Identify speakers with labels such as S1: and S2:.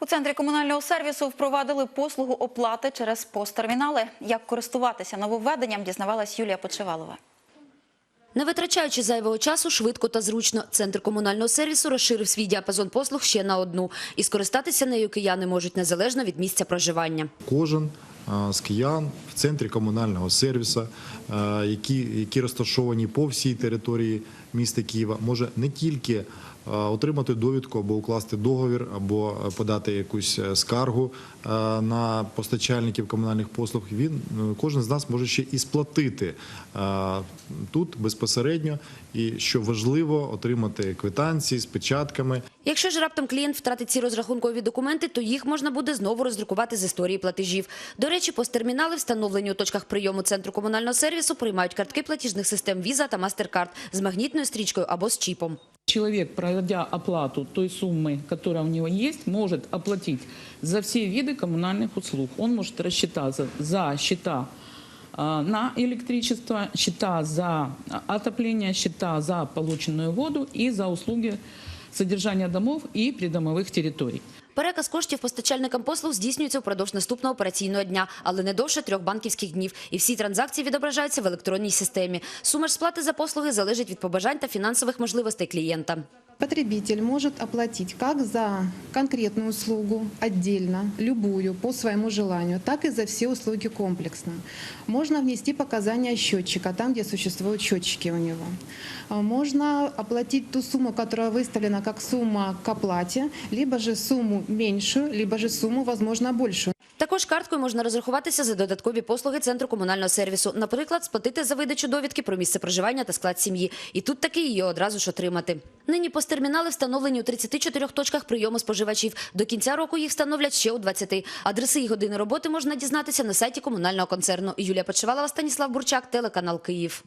S1: У центрі комунального сервісу впровадили послугу оплати через посттермінали. Як користуватися нововведенням, дізнавалась Юлія Почевалова.
S2: Не витрачаючи зайвого часу, швидко та зручно, центр комунального сервісу розширив свій діапазон послуг ще на одну. І скористатися нею кияни можуть незалежно від місця проживання.
S3: Кожен з киян в центрі комунального сервісу, які, які розташовані по всій території міста Києва, може не тільки отримати довідку або укласти договір, або подати якусь е, скаргу на постачальників комунальних послуг. Він е, кожен з нас може ще і сплатити тут безпосередньо. І що важливо, отримати квитанції з печатками.
S2: Якщо ж раптом клієнт втратить ці розрахункові документи, то їх можна буде знову роздрукувати з історії платежів. До речі, посттермінали, встановлені у точках прийому центру комунального сервісу, приймають картки платіжних систем Visa та MasterCard з магнітною стрічкою або з чіпом.
S4: Человек, проводя оплату той суммы, которая у него есть, может оплатить за все виды коммунальных услуг. Он может рассчитаться за счета а, на электричество, счета за отопление, счета за полученную воду и за услуги содержания домов и придомовых территорий.
S2: Переказ коштів постачальникам послуг здійснюється впродовж наступного операційного дня, але не довше трьох банківських днів. І всі транзакції відображаються в електронній системі. Сума ж сплати за послуги залежить від побажань та фінансових можливостей клієнта.
S5: Потребитель может оплатить как за конкретную услугу отдельно, любую, по своему желанию, так и за все услуги комплексно. Можно внести показания счетчика, там, где существуют счетчики у него. А Можно оплатить ту сумму, которая выставлена как сумма к оплате, либо же сумму меньшую, либо же сумму, возможно, большую.
S2: Також карткою можна розрахуватися за додаткові послуги центру комунального сервісу. Наприклад, сплатити за видачу довідки про місце проживання та склад сім'ї. І тут таки її одразу ж отримати. Нині посттермінали встановлені у 34 точках прийому споживачів. До кінця року їх встановлять ще у 20. Адреси і години роботи можна дізнатися на сайті комунального концерну. Юлія Почевалова, Станіслав Бурчак, телеканал Київ.